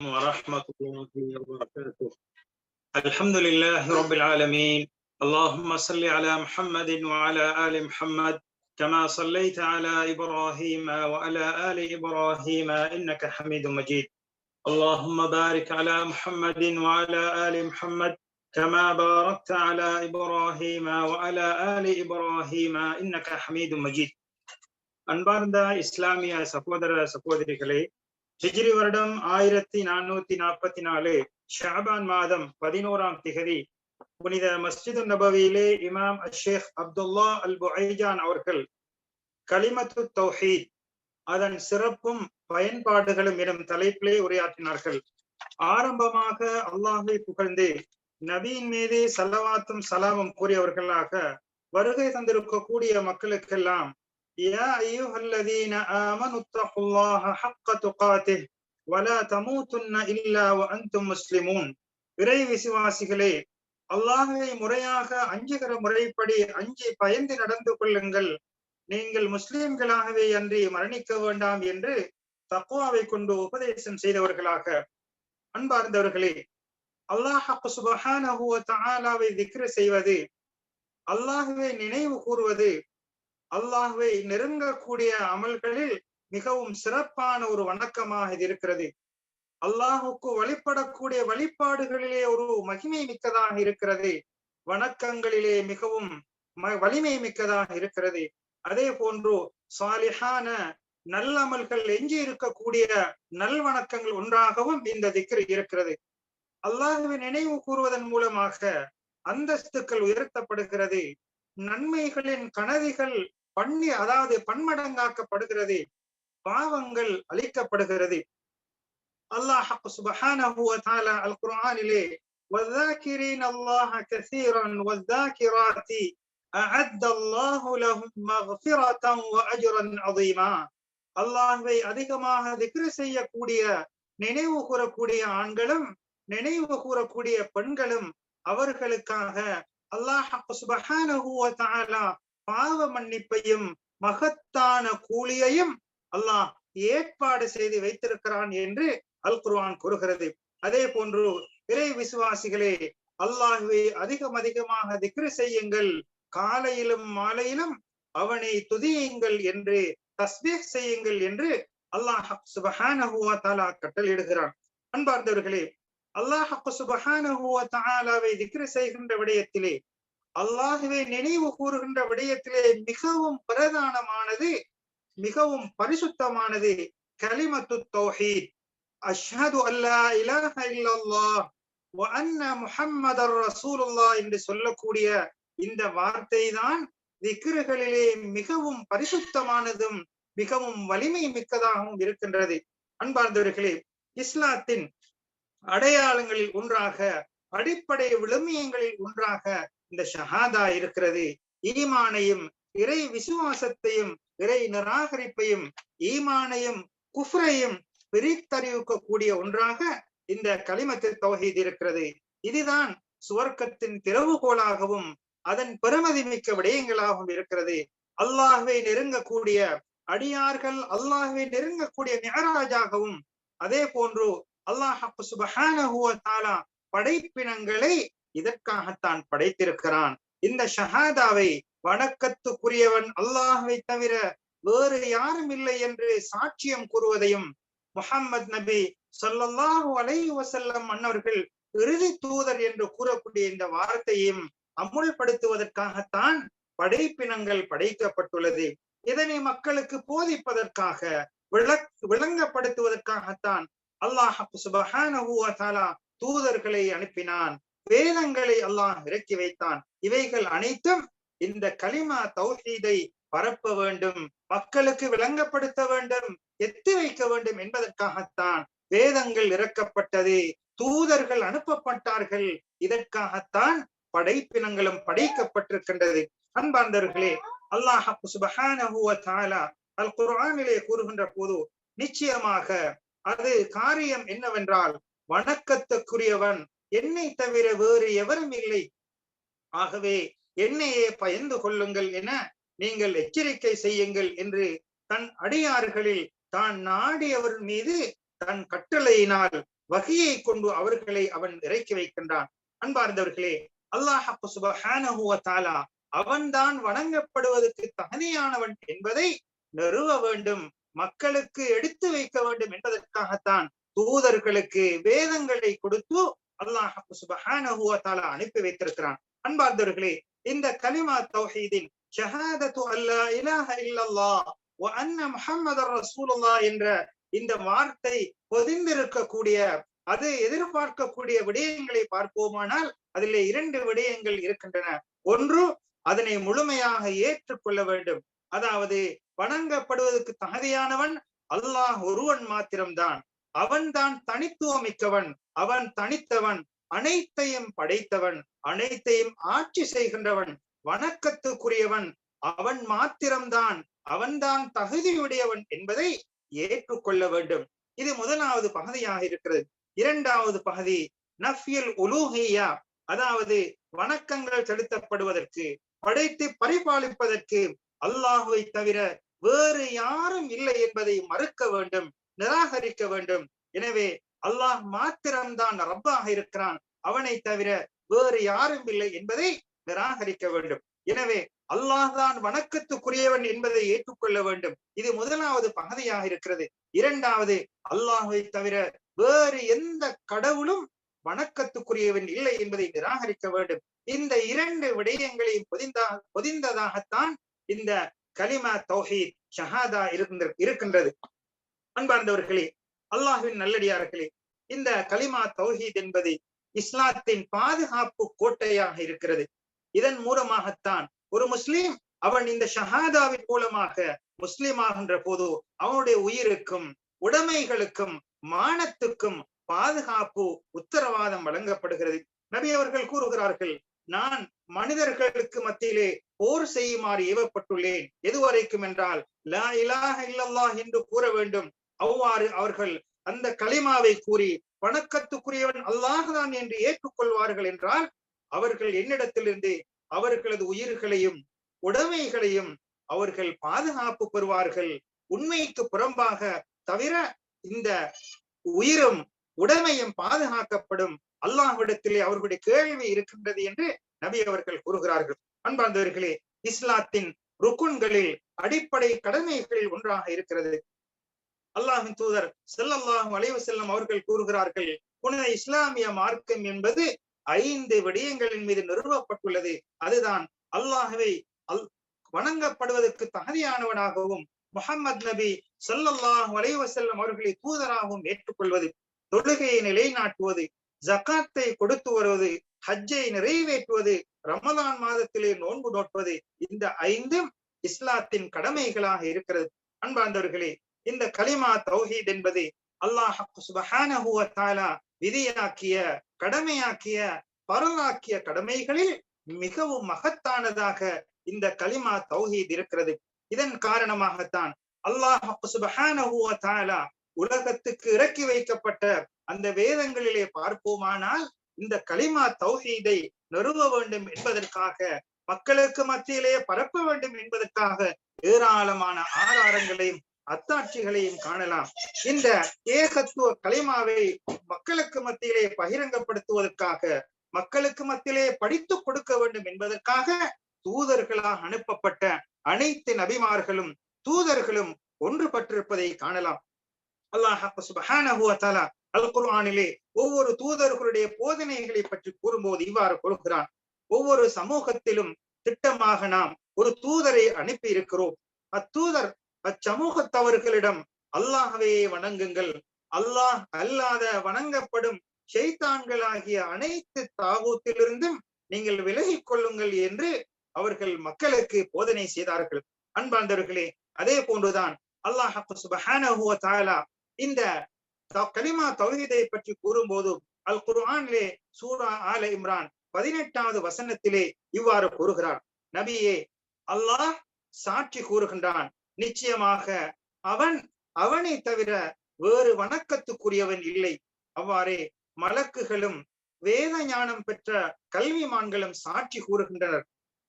ورحمة الله وبركاته الحمد لله رب العالمين اللهم صل على محمد وعلى آل محمد كما صليت على إبراهيم وعلى آل إبراهيم إنك حميد مجيد اللهم بارك على محمد وعلى آل محمد كما باركت على إبراهيم وعلى آل إبراهيم إنك حميد مجيد அன்பார்ந்த இஸ்லாமிய சகோதர சகோதரிகளே ஹிஜ்ரி வருடம் ஆயிரத்தி நானூத்தி நாற்பத்தி நாலு ஷாபான் மாதம் பதினோராம் திகதி புனித மஸ்ஜிது நபவியிலே இமாம் அஷேக் அப்துல்லா அல் புஐஜான் அவர்கள் கலிமத்து தௌஹீத் அதன் சிறப்பும் பயன்பாடுகளும் எனும் தலைப்பிலே உரையாற்றினார்கள். ஆரம்பமாக அல்லாஹை புகழ்ந்து நபியின் மீது சல்லவாத்தும் சலாமும் கூறியவர்களாக வருகை தந்திருக்கக்கூடிய மக்களுக்கெல்லாம் يا أيها الذين آمنوا اتقوا الله حق تقاته ولا تموتن إلا وأنتم مسلمون இறை விசுவாசிகளே அல்லாஹை முறையாக அஞ்சுகிற முறைப்படி அஞ்சி பயந்து நடந்து கொள்ளுங்கள் நீங்கள் முஸ்லிம்களாகவே அன்றி மரணிக்க வேண்டாம் என்று தக்குவாவை கொண்டு உபதேசம் செய்தவர்களாக அன்பார்ந்தவர்களே அல்லாஹ் சுபஹானஹு தஆலாவை திக்ரு செய்வது அல்லாஹுவை நினைவு கூறுவது அல்லாஹுவை நெருங்கக்கூடிய அமல்களில் மிகவும் சிறப்பான ஒரு வணக்கமாக இது இருக்கிறது. அல்லாஹுக்கு வழிபடக்கூடிய வழிபாடுகளிலே ஒரு மகிமை மிக்கதாக இருக்கிறது. வணக்கங்களிலே மிகவும் வலிமை மிக்கதாக இருக்கிறது. அதே போன்று சாலிஹான நல்லமல்கள் எஞ்சி இருக்கக்கூடிய நல்வணக்கங்கள் ஒன்றாகவும் இந்த திக்ரு இருக்கிறது. அல்லாஹுவை நினைவு கூறுவதன் மூலமாக அந்தஸ்துக்கள் உயர்த்தப்படுகிறது. நன்மைகளின் கனதிகள் பண்ணி அதாவது பன்மடங்காக்கப்படுகிறது பாவங்கள் அழிக்கப்படுகிறது அல்லாஹ் சுபஹானஹு வ தஆலா அல் குர்ஆனிலே والذاكرين الله كثيرا والذاكرات أعد الله لهم مغفرة وأجرا عظيما அல்லாஹ்வை அதிகமாக திக்ரு செய்யக்கூடிய நினைவு கூறக்கூடிய ஆண்களும் நினைவு கூறக்கூடிய பெண்களும் அவர்களுக்காக அல்லாஹ் சுபஹானஹு வ தஆலா பாவ மன்னிப்பையும் மகத்தான கூலியையும் அல்லாஹ் ஏற்பாடு செய்து வைத்திருக்கிறான் என்று அல் குர்ஆன் கூறுகிறது. அதே போன்று இறை விசுவாசிகளே அல்லாஹுவை அதிகம் அதிகமாக திக்ரு செய்யுங்கள். காலையிலும் மாலையிலும் அவனை துதியுங்கள் என்று தஸ்பீக் செய்யுங்கள் என்று அல்லாஹ் சுபஹானஹுவா தாலா கட்டளையிடுகிறான். அன்பார்ந்தவர்களே அல்லாஹ் சுபஹானஹுவா தாலாவை திக்ரு செய்கின்ற விடயத்திலே அல்லாகவே நினைவு கூறுகின்ற விடயத்திலே மிகவும் பிரதானமானது மிகவும் பரிசுத்தமானது கலிமத்து தௌஹீத். அஷ்ஹது அல்லா இலாஹ இல்லல்லாஹ் வ அன்ன முஹம்மதர் ரசூலுல்லாஹ் என்று சொல்லக்கூடிய இந்த வார்த்தை தான் திக்ருகளிலே மிகவும் பரிசுத்தமானதும் மிகவும் வலிமை மிக்கதாகவும் இருக்கின்றது. அன்பார்ந்தவர்களே இஸ்லாத்தின் அடையாளங்களில் ஒன்றாக அடிப்படை விழுமியங்களில் ஒன்றாக இந்த ஷஹாதா இருக்கிறது. ஈமானையும் இறை விசுவாசத்தையும் இறை நிராகரிப்பையும் ஈமானையும் குஃப்ரையும் பிரித்தறிவிக்கக்கூடிய ஒன்றாக இந்த களிமத்து தௌஹீத் இருக்கிறது. இதுதான் சுவர்க்கத்தின் திறவுகோலாகவும் அதன் பெருமதி மிக்க விடயங்களாகவும் இருக்கிறது. அல்லாஹுவை நெருங்கக்கூடிய அடியார்கள் அல்லாஹுவை நெருங்கக்கூடிய மெஹராஜாகவும் அதே போன்று அல்லாஹ் சுபஹானஹு வ படைப்பினங்களை இதற்காகத்தான் படைத்திருக்கிறான். இந்த ஷஹாதாவை வணக்கத்துக்குரியவன் அல்லாஹை தவிர வேறு யாரும் இல்லை என்று சாட்சியம் கூறுவதையும் முஹம்மது நபி சொல்லல்லாஹு அலை வசல்லம் மன்னர்கள் இறுதி தூதர் என்று கூறக்கூடிய இந்த வார்த்தையும் அமுல்படுத்துவதற்காகத்தான் படைப்பினங்கள் படைக்கப்பட்டுள்ளது. இதனை மக்களுக்கு போதிப்பதற்காக விளக் விளங்கப்படுத்துவதற்காகத்தான் அல்லாஹ் சுபஹானஹு தூதர்களை அனுப்பினான். வேதங்களை அல்லாஹ் இறக்கி வைத்தான். இவைகள் அனைத்தும் இந்த கலிமா தௌஹீதை பரப்ப வேண்டும் மக்களுக்கு விளங்கப்படுத்த வேண்டும் எத்தி வைக்க வேண்டும் என்பதற்காகத்தான் வேதங்கள் இறக்கப்பட்டது. தூதர்கள் அனுப்பப்பட்டார்கள். இதற்காகத்தான் படைப்பினங்களும் படைக்கப்பட்டிருக்கின்றது. அன்பார்ந்தவர்களே அல்லாஹ் சுபஹானஹு அல் குரானிலே கூறுகின்ற போது நிச்சயமாக அது காரியம் என்னவென்றால் வணக்கத்துக்குரியவன் என்னை தவிர வேறு எவரும் இல்லை. ஆகவே என்னையே பயந்து கொள்ளுங்கள் என நீங்கள் எச்சரிக்கை செய்யுங்கள் என்று தன் அடியார்களில் தான் நாடியவர் மீது தன் கட்டளையினால் வகையை கொண்டு அவர்களை அவன் இறக்கி வைக்கின்றான். அன்பார்ந்தவர்களே அல்லாஹ் சுபஹானஹு அவன்தான் வணங்கப்படுவதற்கு தகுதியானவன் என்பதை நிறுவ வேண்டும் மக்களுக்கு எடுத்து வைக்க வேண்டும் என்பதற்காகத்தான் தூதர்களுக்கு வேதங்களை கொடுத்து அல்லாஹ் சுபஹானஹு அனுப்பி வைத்திருக்கிறான். அன்பார்ந்தவர்களே இந்த கலிமா தௌஹீதின் ஷஹாதத்து அல்லா இலாஹ இல்லல்லா வ அன்ன முஹம்மதர் ரசூலுல்லா என்ற இந்த வார்த்தை பொதிந்திருக்கக்கூடிய அது எதிர்பார்க்கக்கூடிய விடயங்களை பார்ப்போமானால் அதிலே இரண்டு விடயங்கள் இருக்கின்றன. ஒன்று அதனை முழுமையாக ஏற்றுக்கொள்ள வேண்டும். அதாவது வணங்கப்படுவதற்கு தகுதியானவன் அல்லாஹ் ஒருவன் மாத்திரம்தான். அவன்தான் தனித்துவமிக்கவன். அவன் தனித்தவன் அனைத்தையும் படைத்தவன் அனைத்தையும் ஆட்சி செய்கின்றவன் வணக்கத்துக்குரியவன் அவன் மாத்திரம்தான் அவன்தான் தகுதியுடையவன் என்பதை ஏற்றுக்கொள்ள வேண்டும். இது முதலாவது பகுதியாக இருக்கிறது. இரண்டாவது பகுதி நஃபியல் உலூஹியா அதாவது வணக்கங்கள் செலுத்தப்படுவதற்கு படைத்து பரிபாலிப்பதற்கு அல்லாஹுவை தவிர வேறு யாரும் இல்லை என்பதை மறுக்க வேண்டும் நிராகரிக்க வேண்டும். எனவே அல்லாஹ் மாத்திரம்தான் ரப்பாக இருக்கிறான். அவனை தவிர வேறு யாரும் இல்லை என்பதை நிராகரிக்க வேண்டும். எனவே அல்லாஹ் தான் வணக்கத்துக்குரியவன் என்பதை ஏற்றுக்கொள்ள வேண்டும். இது முதலாவது பகுதியாக இருக்கிறது. இரண்டாவது அல்லாஹை தவிர வேறு எந்த கடவுளும் வணக்கத்துக்குரியவன் இல்லை என்பதை நிராகரிக்க வேண்டும். இந்த இரண்டு விடயங்களையும் பொதிந்தா பொதிந்ததாகத்தான் இந்த கலிமா தௌஹீத் ஷஹாதா இருக்கின்ற இருக்கின்றது. அன்பார்ந்தவர்களே அல்லாஹுவின் நல்லடியார்களே இந்த கலிமா தௌஹீத் என்பது இஸ்லாத்தின் பாதுகாப்பு கோட்டையாக இருக்கிறது. இதன் மூலமாகத்தான் ஒரு முஸ்லீம் அவன் இந்த ஷஹாதாவின் மூலமாக முஸ்லீம் ஆகின்ற போது அவனுடைய உயிருக்கும் உடைமைகளுக்கும் மானத்துக்கும் பாதுகாப்பு உத்தரவாதம் வழங்கப்படுகிறது. நபி அவர்கள் கூறுகிறார்கள் நான் மனிதர்களுக்கு மத்தியிலே போர் செய்யுமாறு ஏவப்பட்டுள்ளேன். எதுவரைக்கும் என்றால் லா இலாஹ இல்லல்லாஹ் என்று கூற வேண்டும். அவ்வாறு அவர்கள் அந்த களிமாவை கூறி வணக்கத்துக்குரியவன் அல்லாஹ்தான் என்று ஏற்றுக்கொள்வார்கள் என்றால் அவர்கள் என்னிடத்திலிருந்து அவர்களது உயிர்களையும் உடைமைகளையும் அவர்கள் பாதுகாப்பு பெறுவார்கள். உண்மைக்கு புறம்பாக தவிர இந்த உயிரும் உடைமையும் பாதுகாக்கப்படும் அல்லாஹ்விடத்திலே அவர்களுடைய கேள்வி இருக்கின்றது என்று நபி அவர்கள் கூறுகிறார்கள். அன்பார்ந்தவர்களே இஸ்லாத்தின் ருக்குன்களில் அடிப்படை கடமைகளில் ஒன்றாக இருக்கிறது. அல்லாஹின் தூதர் செல்லல்லாஹும் அலைவு செல்லம் அவர்கள் கூறுகிறார்கள் புனித இஸ்லாமிய மார்க்கம் என்பது ஐந்து விடயங்களின் மீது நிறுவப்பட்டுள்ளது. அதுதான் அல்லாஹுவை அல் வணங்கப்படுவதற்கு தகுதியானவனாகவும் முகமது நபி சொல்லல்லாஹு வளைவு செல்லம் அவர்களை தூதராகவும் ஏற்றுக்கொள்வது தொழுகையை நிலைநாட்டுவது ஜக்காத்தை கொடுத்து வருவது ஹஜ்ஜை நிறைவேற்றுவது ரமதான் மாதத்திலே நோன்பு நோட்பது இந்த ஐந்தும் இஸ்லாத்தின் கடமைகளாக இருக்கிறது. அன்பார்ந்தவர்களே இந்த கலிமா தௌஹீத் என்பது அல்லாஹ் விதியாக்கிய கடமையாக்கிய பரலாக்கிய கடமைகளில் மிகவும் மகத்தானதாக இந்த கலிமா தௌஹீத் இருக்கிறது. இதன் காரணமாகத்தான் அல்லாஹ் சுபஹானஹு வ உலகத்துக்கு இறக்கி வைக்கப்பட்ட அந்த வேதங்களிலே பார்ப்போமானால் இந்த கலிமா தௌஹீதை நிறுவ வேண்டும் என்பதற்காக மக்களுக்கு மத்தியிலே பரப்ப வேண்டும் என்பதற்காக ஏராளமான ஆதாரங்களையும் அத்தாட்சிகளையும் காணலாம். இந்த ஏகத்துவ கலைமாவை மக்களுக்கு மத்தியிலே பகிரங்கப்படுத்துவதற்காக மக்களுக்கு மத்தியிலே படித்து கொடுக்க வேண்டும் என்பதற்காக தூதர்களாக அனுப்பப்பட்ட அனைத்து நபிமார்களும் தூதர்களும் ஒன்றுபட்டிருப்பதை காணலாம். அல்லாஹ் அல் குர்ஆனிலே ஒவ்வொரு தூதர்களுடைய போதனைகளை பற்றி கூறும்போது இவ்வாறு கொள்கிறான். ஒவ்வொரு சமூகத்திலும் திட்டமாக நாம் ஒரு தூதரை அனுப்பி இருக்கிறோம் அத்தூதர் அச்சமூகத்தவர்களிடம் அல்லாஹவே வணங்குங்கள். அல்லாஹ் அல்லாத வணங்கப்படும் ஷெய்தான்களாகிய அனைத்து தாகூத்திலிருந்தும் நீங்கள் விலகிக் கொள்ளுங்கள் என்று அவர்கள் மக்களுக்கு போதனை செய்தார்கள். அன்பார்ந்தவர்களே அதே போன்றுதான் அல்லாஹ் சுபஹானஹு இந்த கலிமா தௌஹீதை பற்றி கூறும்போதும் அல் குர்ஆனிலே சூரா ஆல இம்ரான் பதினெட்டாவது வசனத்திலே இவ்வாறு கூறுகிறார் நபியே அல்லாஹ் சாட்சி கூறுகின்றான். நிச்சயமாக அவன் அவனை தவிர வேறு வணக்கத்துக்குரியவன் இல்லை. அவ்வாறே மலக்குகளும் வேத ஞானம் பெற்ற கல்விமான்களும் சாட்சி கூறுகின்றனர்.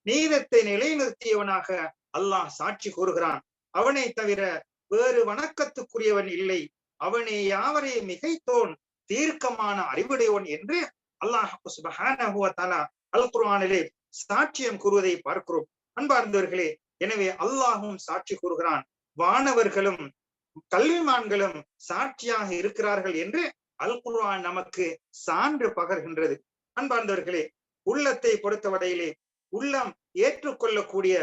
நீதத்தை நிலைநிறுத்தியவனாக அல்லாஹ் சாட்சி கூறுகிறான். அவனை தவிர வேறு வணக்கத்துக்குரியவன் இல்லை. அவனே யாவரே மிகைத்தோன் தீர்க்கமான அறிவுடையவன் என்று அல்லாஹ் அல் குர்ஆனிலே சாட்சியம் கூறுவதை பார்க்கிறோம். அன்பார்ந்தவர்களே எனவே அல்லாஹும் சாட்சி கூறுகிறான் வானவர்களும் கல்விமான்களும் சாட்சியாக இருக்கிறார்கள் என்று அல் குர்ஆன் நமக்கு சான்று பகர்கின்றது. அன்பார்ந்தவர்களே உள்ளத்தை பொறுத்தவரையிலே உள்ளம் ஏற்றுக்கொள்ளக்கூடிய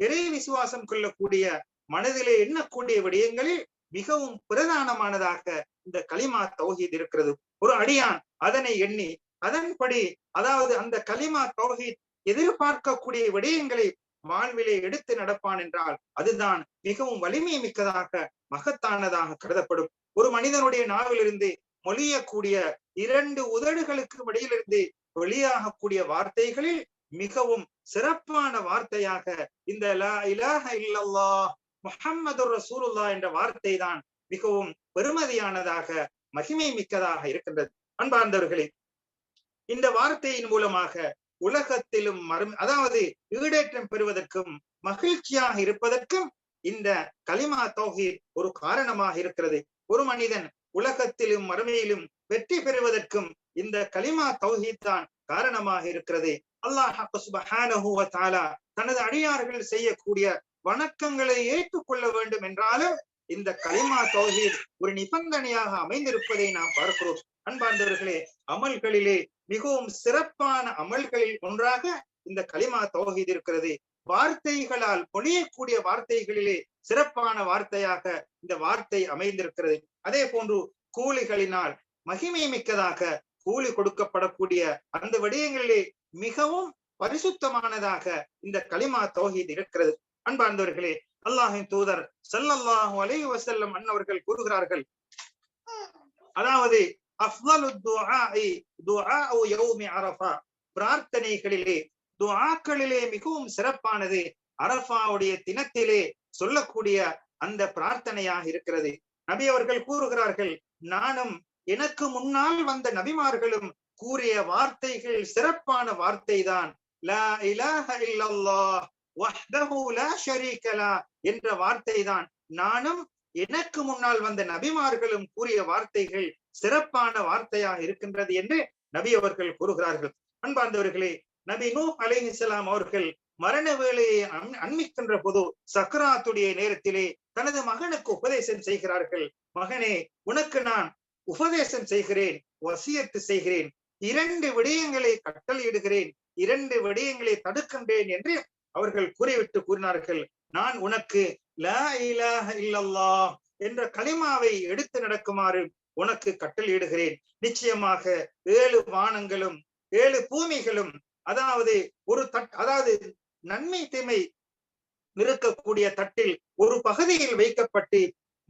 இறை விசுவாசம் கொள்ளக்கூடிய மனதிலே எண்ணக்கூடிய விடயங்களில் மிகவும் பிரதானமானதாக இந்த கலிமா தௌஹீத் இருக்கிறது. ஒரு அடியான் அதனை எண்ணி அதன்படி அதாவது அந்த கலிமா தௌஹீத் எதிர்பார்க்கக்கூடிய விடயங்களை வான்விலை எடுத்து நடப்பான் என்றால் அதுதான் மிகவும் வலிமை மிக்கதாக மகத்தானதாக கருதப்படும். ஒரு மனிதனுடைய நாவிலிருந்து மொழியக்கூடிய இரண்டு உதடுகளுக்கு இடையிலிருந்து வெளியாகக்கூடிய வார்த்தைகளில் மிகவும் சிறப்பான வார்த்தையாக இந்த லா இலாஹ இல்லல்லாஹ் முஹம்மது ரசூலுல்லா என்ற வார்த்தை தான் மிகவும் பெருமதியானதாக மகிமை மிக்கதாக இருக்கின்றது. அன்பார்ந்தவர்களே இந்த வார்த்தையின் மூலமாக உலகத்திலும் மரும் அதாவது ஈடேற்றம் பெறுவதற்கும் மகிழ்ச்சியாக இருப்பதற்கும் இந்த கலிமா தௌஹீத் ஒரு காரணமாக இருக்கிறது. ஒரு மனிதன் உலகத்திலும் மறுமையிலும் வெற்றி பெறுவதற்கும் இந்த கலிமா தௌஹீத் தான் காரணமாக இருக்கிறது. அல்லாஹ் சுப்ஹானஹு தனது அடியார்கள் செய்யக்கூடிய வணக்கங்களை ஏற்றுக்கொள்ள வேண்டும் என்றாலும் இந்த கலிமா தௌஹீத் ஒரு நிபந்தனையாக அமைந்திருப்பதை நாம் பார்க்கிறோம். அன்பார்ந்தவர்களே அமல்களிலே மிகவும் சிறப்பான அமல்களில் ஒன்றாக இந்த களிமா தௌஹீத் இருக்கிறது. வார்த்தைகளால் பொழியக்கூடிய வார்த்தைகளிலே சிறப்பான வார்த்தையாக இந்த வார்த்தை அமைந்திருக்கிறது. அதே போன்று கூலிகளினால் மகிமை மிக்கதாக கூலி கொடுக்கப்படக்கூடிய அந்த விடயங்களிலே மிகவும் பரிசுத்தமானதாக இந்த களிமா தௌஹீத் இருக்கிறது. அன்பார்ந்தவர்களே அல்லாஹின் தூதர் ஸல்லல்லாஹு அலைஹி வஸல்லம் அன்னவர்கள் கூறுகிறார்கள். அதாவது துஆஇ துஆஉ யௌமி அரஃபா. பிரார்த்தனைகளிலே துஆக்களிலே மிகவும் சிறப்பானது. அரஃபாவுடைய தினத்திலே சொல்லக்கூடிய அந்த பிரார்த்தனையாக இருக்கிறது. நபி அவர்கள் கூறுகிறார்கள் நானும் எனக்கு முன்னால் வந்த நபிமார்களும் கூறிய வார்த்தைகள் சிறப்பான வார்த்தை தான் லா என்ற வார்த்தை தான் நானும் எனக்கு முன்னால் வந்த நபிமார்களும் கூறிய வார்த்தைகள் சிறப்பான வார்த்தையாக இருக்கின்றது என்று நபி அவர்கள் கூறுகிறார்கள். அன்பார்ந்தவர்களே நபி நூ அலைஹிஸ்ஸலாம் அவர்கள் மரண வேலையை அண்மிக்கின்ற போது சக்கராத்துடைய நேரத்திலே தனது மகனுக்கு உபதேசம் செய்கிறார்கள். மகனே உனக்கு நான் உபதேசம் செய்கிறேன் வசியத்து செய்கிறேன். இரண்டு விடயங்களை கட்டளையிடுகிறேன் இரண்டு விடயங்களை தடுக்கின்றேன் என்று அவர்கள் கூறிவிட்டு கூறினார்கள். நான் உனக்கு லா இலாஹ இல்லல்லாஹ் என்ற கலிமாவை எடுத்து நடக்குமாறு உனக்கு கட்டளையிடுகிறேன். நிச்சயமாக ஏழு வானங்களும் ஏழு பூமிகளும் அதாவது ஒரு தட் அதாவது நன்மை தீமை இருக்கக்கூடிய தட்டில் ஒரு பகுதியில் வைக்கப்பட்டு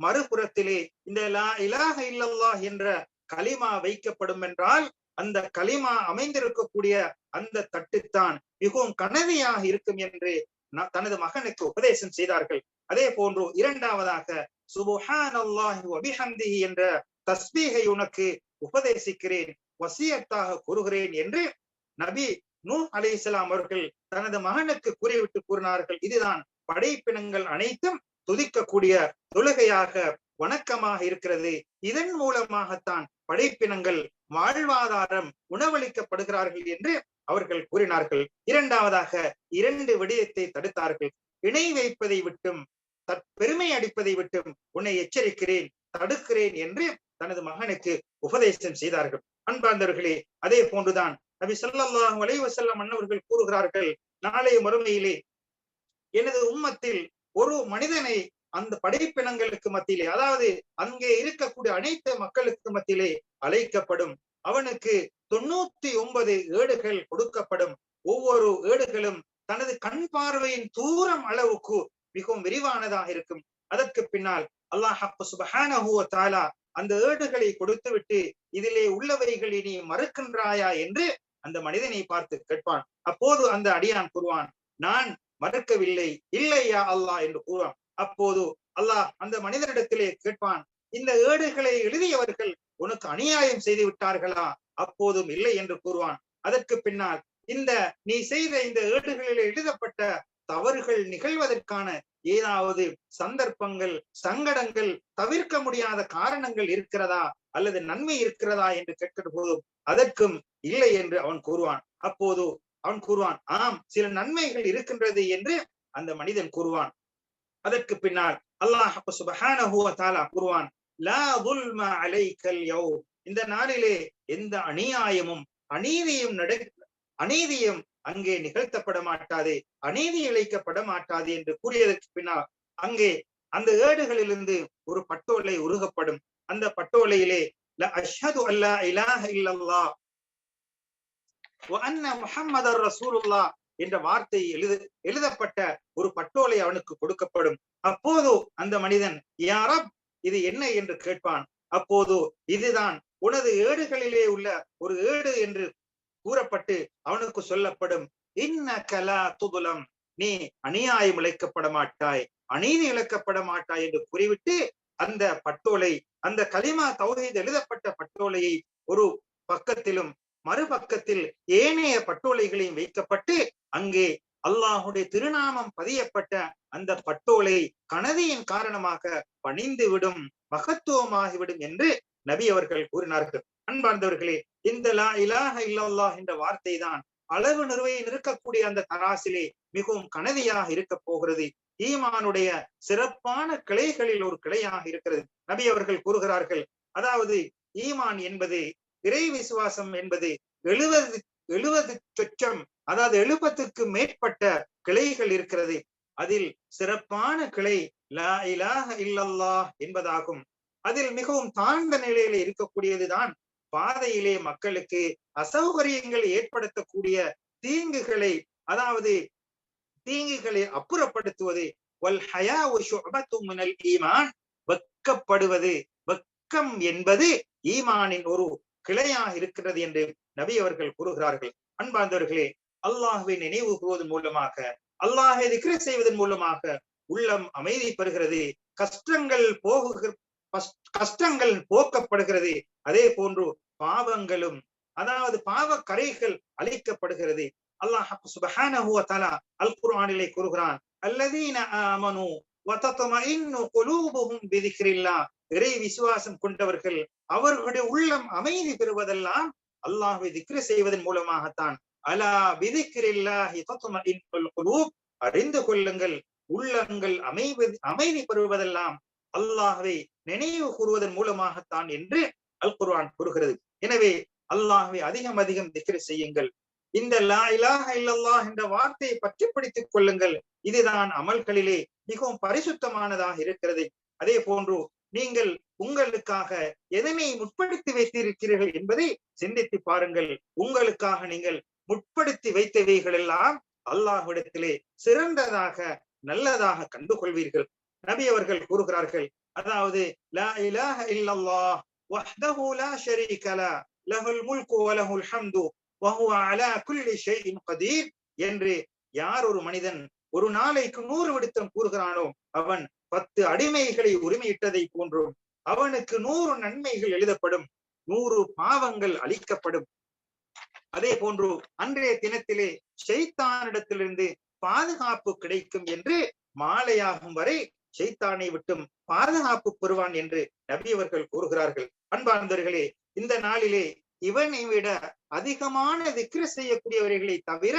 மறுபுறத்திலே இந்த லா இலாக இல்லல்லாஹ் என்ற கலிமா வைக்கப்படும் என்றால் அந்த கலிமா அமைந்திருக்கக்கூடிய அந்த தட்டுத்தான் மிகவும் கனதியாக இருக்கும் என்று தனது மகனுக்கு உபதேசம் செய்தார்கள். அதே போன்று இரண்டாவதாக சுபஹானல்லாஹி என்ற தஸ்பீகை உனக்கு உபதேசிக்கிறேன் வசியத்தாக கூறுகிறேன் என்று நபி நூ அலி இஸ்லாம் அவர்கள் தனது மகனுக்கு கூறிவிட்டு கூறினார்கள். இதுதான் படைப்பினங்கள் அனைத்தும் துதிக்கக்கூடிய தொழுகையாக வணக்கமாக இருக்கிறது. இதன் மூலமாகத்தான் படைப்பினங்கள் வாழ்வாதாரம் உணவளிக்கப்படுகிறார்கள் என்று அவர்கள் கூறினார்கள் இரண்டாவதாக இரண்டு விடயத்தை தடுத்தார்கள். இணை வைப்பதை விட்டும் பெருமை அடிப்பதை விட்டும் உன்னை எச்சரிக்கிறேன் தடுக்கிறேன் என்று தனது மகனுக்கு உபதேசம் செய்தார்கள். அன்பார்ந்தவர்களே அதே போன்றுதான் நபி சொல்லாஹ் வலைவசல்லம் வஸல்லம் அன்னவர்கள் கூறுகிறார்கள் நாளைய மறுமையிலே எனது உம்மத்தில் ஒரு மனிதனை அந்த படைப்பினங்களுக்கு மத்தியிலே அதாவது அங்கே இருக்கக்கூடிய அனைத்து மக்களுக்கு மத்தியிலே அழைக்கப்படும். அவனுக்கு தொண்ணூத்தி ஒன்பது ஏடுகள் கொடுக்கப்படும். ஒவ்வொரு ஏடுகளும் தனது கண் பார்வையின் தூரம் அளவுக்கு மிகவும் விரிவானதாக இருக்கும். அதற்கு பின்னால் அல்லாஹ் சுபஹானஹுவ தாலா அந்த ஏடுகளை கொடுத்துவிட்டு இதிலே உள்ளவைகளை நீ மறுக்கின்றாயா என்று அந்த மனிதனை பார்த்து கேட்பான். அப்போது அந்த அடியான் கூறுவான் நான் மறுக்கவில்லை இல்லையா அல்லாஹ் என்று கூறுவான். அப்போது அல்லாஹ் அந்த மனிதனிடத்திலே கேட்பான் இந்த ஏடுகளை எழுதியவர்கள் உனக்கு அநியாயம் செய்து விட்டார்களா? அப்போதும் இல்லை என்று கூறுவான். அதற்கு பின்னால் இந்த நீ செய்த இந்த ஏடுகளில் எழுதப்பட்ட தவறுகள் நிகழ்வதற்கான ஏதாவது சந்தர்ப்பங்கள் சங்கடங்கள் தவிர்க்க முடியாத காரணங்கள் இருக்கிறதா? அல்லது நன்மை இருக்கிறதா? என்று கேட்கிற போதும் அதற்கும் இல்லை என்று அவன் கூறுவான். அப்போது அவன் கூறுவான் ஆம் சில நன்மைகள் இருக்கின்றது என்று அந்த மனிதன் கூறுவான். அதற்கு பின்னால் அல்லாஹ் சுபஹானஹுவ தாலா கூறுவான் லா துல்மா அலைக்கல் யோ இந்த நாளிலே எந்த அநியாயமும் அநீதியும் நட அநீதியும் அங்கே நிகழ்த்தப்பட மாட்டாது அநீதி இழைக்கப்பட மாட்டாது என்று கூறியதற்கு பின்னால் அங்கே அந்த ஏடுகளிலிருந்து ஒரு பட்டோலை உருகப்படும். அந்த பட்டோலையிலே அஷ்ஹது அல்லா இலாஹ இல்லல்லா அன்ன முஹம்மதர் ரசூலுல்லா என்ற வார்த்தை எழுத எழுதப்பட்ட ஒரு பட்டோலை அவனுக்கு கொடுக்கப்படும். அப்போதோ அந்த மனிதன் யாரப் இது என்ன என்று கேட்பான். அப்போது இதுதான் உனது ஏடுகளிலே உள்ள ஒரு ஏடு என்று கூறப்பட்டு அவனுக்கு சொல்லப்படும். இன்ன கலா துதுலம். நீ அநியாயம் இழைக்கப்பட மாட்டாய். அநீதி இழக்கப்பட மாட்டாய் என்று கூறிவிட்டு அந்த பட்டோலை அந்த கலிமா தௌஹீத் எழுதப்பட்ட பட்டோலையை ஒரு பக்கத்திலும் மறுபக்கத்தில் ஏனைய பட்டோலைகளையும் வைக்கப்பட்டு அங்கே அல்லாஹுடைய திருநாமம் பதியப்பட்ட அந்த பட்டோலை கனதியின் காரணமாக பணிந்து விடும் மகத்துவமாகிவிடும் என்று நபி அவர்கள் கூறினார்கள். அன்பார்ந்தவர்களே இந்த லா இலாக இல்லல்லா என்ற வார்த்தை தான் அளவு நிறுவையை நிற்கக்கூடிய அந்த தராசிலே மிகவும் கனதியாக இருக்க போகிறது. ஈமானுடைய சிறப்பான கிளைகளில் ஒரு கிளையாக இருக்கிறது. நபி அவர்கள் கூறுகிறார்கள் அதாவது ஈமான் என்பது இறை விசுவாசம் என்பது எழுவது எழுபது சொச்சம் அதாவது எழுபத்துக்கு மேற்பட்ட கிளைகள் இருக்கிறது. அதில் சிறப்பான கிளை லா இலாஹ இல்லல்லா என்பதாகும். அதில் மிகவும் தாழ்ந்த நிலையில இருக்கக்கூடியதுதான் பாதையிலே மக்களுக்கு அசௌகரியங்களை ஏற்படுத்தக்கூடிய தீங்குகளை அதாவது தீங்குகளை அப்புறப்படுத்துவது. வல் ஹயா வெக்கப்படுவது வெக்கம் என்பது ஈமானின் ஒரு கிளையாக இருக்கிறது என்று நபி அவர்கள் கூறுகிறார்கள். அன்பார்ந்தவர்களே அல்லாஹுவை நினைவு கூறுவதன் மூலமாக அல்லாஹை திக்ர செய்வதன் மூலமாக உள்ளம் அமைதி பெறுகிறது கஷ்டங்கள் போகுகிற கஷ்டங்கள் போக்கப்படுகிறது. அதே போன்று பாவங்களும் அதாவது பாவ கரைகள் அழிக்கப்படுகிறது. அல்லாஹ் சுபஹானஹு வ அல் குர்ஆனிலே கூறுகிறான் அல்லதீன ஆமனு வ தத்மஇன்னு குலூபுஹும் பிதிக்ரில்லாஹ் இறை விசுவாசம் கொண்டவர்கள் அவர்களுடைய உள்ளம் அமைதி பெறுவதெல்லாம் அல்லாஹை திக்ர செய்வதன் மூலமாகத்தான். அலா பிதிக்ரில்லாஹி அறிந்து கொள்ளுங்கள் உள்ளங்கள் அமைவது அமைதி பெறுவதெல்லாம் அல்லாஹை நினைவு கூறுவதன் மூலமாகத்தான் என்று அல் குர்வான் கூறுகிறது. எனவே அல்லாஹை அதிகம் அதிகம் திக்ர செய்யுங்கள். இந்த லா இலாஹ இல்லல்லாஹ் என்ற வார்த்தையை பற்றி பிடித்துக் கொள்ளுங்கள். இதுதான் அமல்களிலே மிகவும் பரிசுத்தமானதாக இருக்கிறது. அதே போன்று நீங்கள் உங்களுக்காக எதனை முற்படுத்தி வைத்திருக்கிறீர்கள் என்பதை சிந்தித்து பாருங்கள். உங்களுக்காக நீங்கள் முற்படுத்தி வைத்தவைகள் எல்லாம் அல்லாஹ்விடத்திலே சிறந்ததாக நல்லதாக கண்டுகொள்வீர்கள். நபி அவர்கள் கூறுகிறார்கள் அதாவது லா இலாஹ இல்லல்லாஹ் வஹ்தஹு லா ஷரீக லா லஹுல் முல்கு வ லஹுல் ஹம்து வஹுவ அலா குல்லி ஷைஇன் கதீர் என்று யார் ஒரு மனிதன் ஒரு நாளைக்கு நூறு விடுத்தம் கூறுகிறானோ அவன் பத்து அடிமைகளை உரிமையிட்டதை போன்றும் அவனுக்கு நூறு நன்மைகள் எழுதப்படும் நூறு பாவங்கள் அளிக்கப்படும் அதே போன்று அன்றைய தினத்திலே ஷைத்தானிடத்திலிருந்து பாதுகாப்பு கிடைக்கும் என்று மாலையாகும் வரை ஷைத்தானை விட்டும் பாதுகாப்பு பெறுவான் என்று நபி அவர்கள் கூறுகிறார்கள். அன்பார்ந்தவர்களே இந்த நாளிலே இவனை விட அதிகமான திக்ர செய்யக்கூடியவர்களை தவிர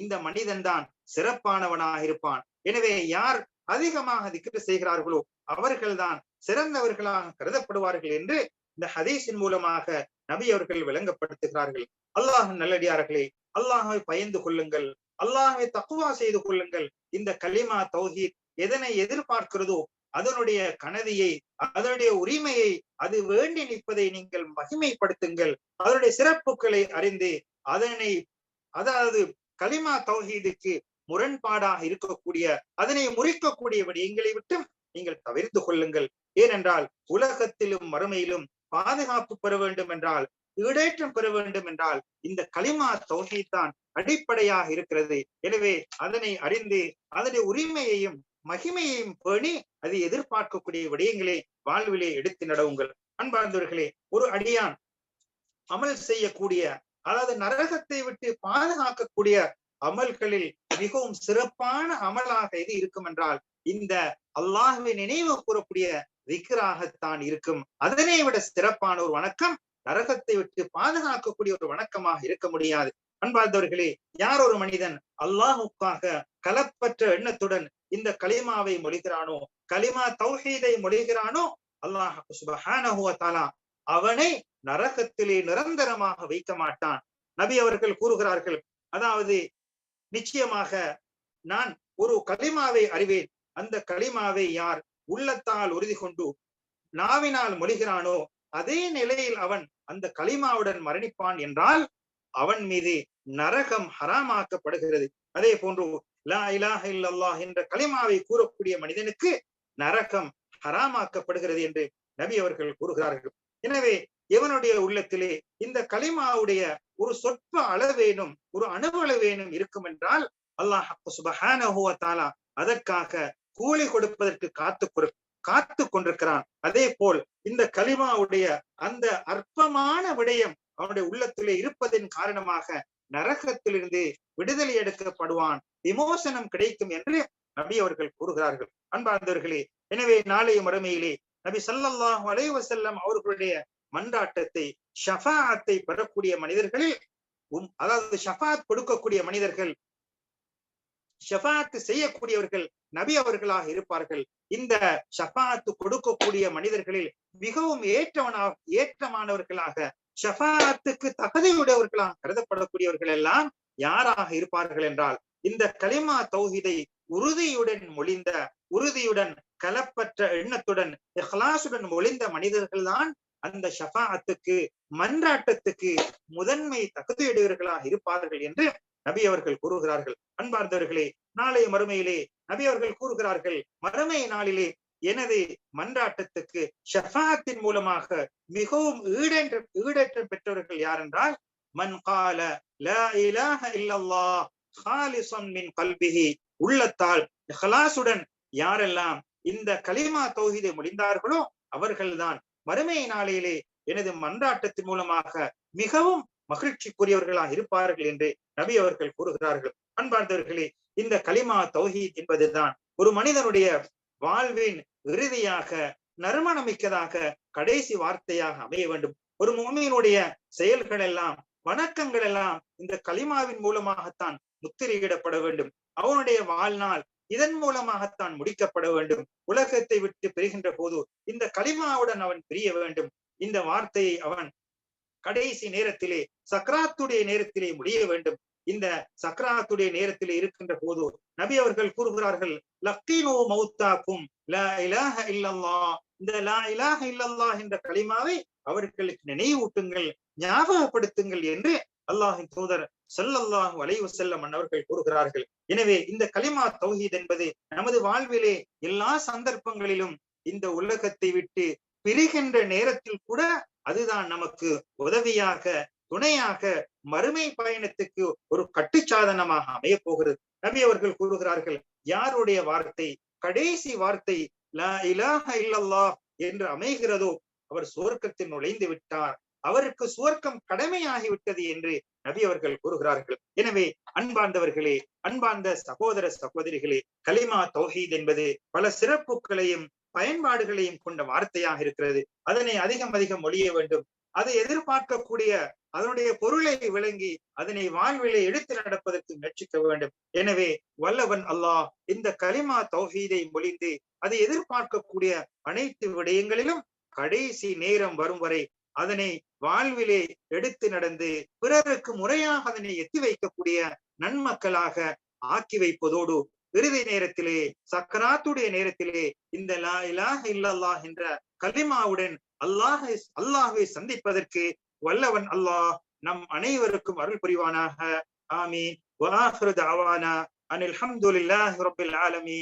இந்த மனிதன் தான் சிறப்பானவனாக இருப்பான். எனவே யார் அதிகமாக திக்ர செய்கிறார்களோ அவர்கள்தான் சிறந்தவர்களாக கருதப்படுவார்கள் என்று இந்த ஹதீஸின் மூலமாக நபி அவர்கள் விளங்கப்படுத்துகிறார்கள். அல்லாஹ் நல்லடியார்களே அல்லாஹை பயந்து கொள்ளுங்கள். அல்லாஹை தக்குவா செய்து கொள்ளுங்கள். இந்த கலிமா தௌஹீத் எதனை எதிர்பார்க்கிறதோ அதனுடைய கனதியை அதனுடைய உரிமையை அது வேண்டி நிற்பதை நீங்கள் மகிமைப்படுத்துங்கள். அதனுடைய சிறப்புகளை அறிந்து அதனை அதாவது கலிமா தௌஹீதுக்கு முரண்பாடாக இருக்கக்கூடிய அதனை முறிக்கக்கூடிய விடயங்களை விட்டு நீங்கள் தவிர்த்து கொள்ளுங்கள். ஏனென்றால் உலகத்திலும் மறுமையிலும் பாதுகாப்பு பெற வேண்டும் என்றால் ஈடேற்றம் பெற வேண்டும் என்றால் இந்த களிமா தொகை தான் அடிப்படையாக இருக்கிறது. எனவே அதனை அறிந்து அதனுடைய உரிமையையும் மகிமையையும் பேணி அதை எதிர்பார்க்கக்கூடிய விடயங்களை வாழ்விலே எடுத்து நடவுங்கள். அன்பார்ந்தவர்களே ஒரு அடியான் அமல் செய்யக்கூடிய அதாவது நரகத்தை விட்டு பாதுகாக்கக்கூடிய அமல்களில் மிகவும் சிறப்பான அமலாக எது இருக்கும் என்றால் இந்த அல்லாஹுவை நினைவு கூறக்கூடிய விக்கிராகத்தான் இருக்கும். அதனை விட சிறப்பான ஒரு வணக்கம் நரகத்தை விட்டு பாதுகாக்கக்கூடிய ஒரு வணக்கமாக இருக்க முடியாது. அன்பார்ந்தவர்களே யார் ஒரு மனிதன் அல்லாஹுக்காக கலப்பற்ற எண்ணத்துடன் இந்த களிமாவை மொழிகிறானோ களிமா தௌஹீதை மொழிகிறானோ அல்லாஹ் சுபஹானஹுவத்தாலா அவனை நரகத்திலே நிரந்தரமாக வைக்க மாட்டான். நபி அவர்கள் கூறுகிறார்கள் அதாவது நிச்சயமாக நான் ஒரு களிமாவை அறிவேன். அந்த களிமாவை யார் உள்ளத்தால் உறுதி கொண்டு நாவினால் மொழிகிறானோ அதே நிலையில் அவன் அந்த களிமாவுடன் மரணிப்பான் என்றால் அவன் மீது நரகம் ஹராமாக்கப்படுகிறது. அதே போன்று லா இலாஹ இல்லல்லாஹ் என்ற களிமாவை கூறக்கூடிய மனிதனுக்கு நரகம் ஹராமாக்கப்படுகிறது என்று நபி அவர்கள் கூறுகிறார்கள். எனவே எவனுடைய உள்ளத்திலே இந்த கலிமாவுடைய ஒரு சொற்ப அளவேனும் ஒரு அணுவளவேனும் இருக்கும் என்றால் அல்லாஹ் சுபஹானா அதற்காக கூலி கொடுப்பதற்கு காத்து காத்து கொண்டிருக்கிறான். அதே போல் இந்த கலிமாவுடைய அந்த அற்பமான விடயம் அவனுடைய உள்ளத்திலே இருப்பதன் காரணமாக நரகத்திலிருந்து விடுதலை எடுக்கப்படுவான் விமோசனம் கிடைக்கும் என்று நபி அவர்கள் கூறுகிறார்கள். அன்பார்ந்தவர்களே எனவே நாளைய மறுமையிலே நபி சல்லாஹ் அலைவசல்லம் அவர்களுடைய மன்றாட்டத்தை ஷஃபாத்தை பெறக்கூடிய மனிதர்களில் அதாவது ஷஃபாத் கொடுக்கக்கூடிய மனிதர்கள் ஷஃபாத்து செய்யக்கூடியவர்கள் நபி அவர்களாக இருப்பார்கள். இந்த ஷஃபாத்து கொடுக்கக்கூடிய மனிதர்களில் மிகவும் ஏற்றவனாக ஏற்றமானவர்களாக ஷஃபாத்துக்கு தகுதியுடையவர்களாக கருதப்படக்கூடியவர்கள் எல்லாம் யாராக இருப்பார்கள் என்றால் இந்த கலிமா தௌஹிதை உறுதியுடன் மொழிந்த உறுதியுடன் கலப்பற்ற எண்ணத்துடன் இஹ்லாசுடன் ஒளிந்த மனிதர்கள் தான் அந்த ஷஃபாத்துக்கு மன்றாட்டத்துக்கு முதன்மை தகுதியுடையவர்களாக இருப்பார்கள் என்று நபி அவர்கள் கூறுகிறார்கள். அன்பார்ந்தவர்களே நாளைய மறுமையிலே நபி அவர்கள் கூறுகிறார்கள் மறுமை நாளிலே எனது மன்றாட்டத்துக்கு ஷஃபாத்தின் மூலமாக மிகவும் ஈடேற்ற ஈடேற்றம் பெற்றவர்கள் யார் என்றால் மன் கால லா இலாஹ இல்லல்லாஹ் ஹாலிசன் மின் கல்பிஹி. உள்ளத்தால் ஹலாசுடன் யாரெல்லாம் இந்த கலிமா தௌஹீதை முடிந்தார்களோ அவர்கள்தான் மறுமை நாளையிலே எனது மன்றாட்டத்தின் மூலமாக மிகவும் மகிழ்ச்சிக்குரியவர்களாக இருப்பார்கள் என்று நபி அவர்கள் கூறுகிறார்கள். அன்பார்ந்தவர்களே இந்த கலிமா தௌஹீத் என்பதுதான் ஒரு மனிதனுடைய வாழ்வின் இறுதியாக நறுமணமிக்கதாக கடைசி வார்த்தையாக அமைய வேண்டும். ஒரு மோமியினுடைய செயல்கள் எல்லாம் வணக்கங்கள் எல்லாம் இந்த கலிமாவின் மூலமாகத்தான் முத்திரையிடப்பட வேண்டும். அவனுடைய வாழ்நாள் இதன் மூலமாகத்தான் முடிக்கப்பட வேண்டும். உலகத்தை விட்டு பெறுகின்ற போது இந்த களிமாவுடன் அவன் பிரிய வேண்டும். இந்த வார்த்தையை அவன் கடைசி நேரத்திலே சக்ராத்துடைய நேரத்திலே முடிய வேண்டும். இந்த சக்ராத்துடைய நேரத்திலே இருக்கின்ற போது நபி அவர்கள் கூறுகிறார்கள் லக்கீனோ மௌத்தாக்கும் இந்த லா இலாக இல்லல்லா என்ற களிமாவை அவர்களுக்கு நினைவூட்டுங்கள் ஞாபகப்படுத்துங்கள் என்று அல்லாஹின் தூதர் சல்லல்லாஹு வலைவு செல்லம் அவர்கள் கூறுகிறார்கள். எனவே இந்த கலிமா தௌஹீத் என்பது நமது வாழ்விலே எல்லா சந்தர்ப்பங்களிலும் இந்த உலகத்தை விட்டு பிரிகின்ற நேரத்தில் கூட அதுதான் நமக்கு உதவியாக துணையாக மறுமை பயணத்துக்கு ஒரு கட்டுச்சாதனமாக அமைய போகிறது. நபி அவர்கள் கூறுகிறார்கள் யாருடைய வார்த்தை கடைசி வார்த்தை லா இலாஹ இல்லல்லா என்று அமைகிறதோ அவர் சுவர்க்கத்தில் நுழைந்து விட்டார். அவருக்கு சுவர்க்கம் கடமையாகிவிட்டது என்று நபி அவர்கள் கூறுகிறார்கள். எனவே அன்பார்ந்தவர்களே அன்பார்ந்த சகோதர சகோதரிகளே கலிமா தௌஹீத் என்பது பல சிறப்புகளையும் பயன்பாடுகளையும் கொண்ட வார்த்தையாக இருக்கிறது. அதனை அதிகம் அதிகம் ஒழிய வேண்டும். அதை எதிர்பார்க்கக்கூடிய அதனுடைய பொருளை விளங்கி அதனை வாழ்விலை எடுத்து நடப்பதற்கு முயற்சிக்க வேண்டும். எனவே வல்லவன் அல்லாஹ் இந்த கலிமா தௌஹீதை மொழிந்து அதை எதிர்பார்க்கக்கூடிய அனைத்து விடயங்களிலும் கடைசி நேரம் வரும் வரை அதனை வாழ்விலே எடுத்து நடந்து பிறருக்கு முறையாக அதனை எத்தி வைக்கக்கூடிய நன்மக்களாக ஆக்கி வைப்பதோடு இறுதி நேரத்திலே சக்கராத்துடைய நேரத்திலே இந்த லா இலாக இல்லல்லா என்ற கலிமாவுடன் அல்லாஹ் அல்லாஹை சந்திப்பதற்கு வல்லவன் அல்லாஹ் நம் அனைவருக்கும் அருள் புரிவானாக. ஆமீன். அனில் அஹமதுல்லாஹ் ரபில் ஆலமீன்.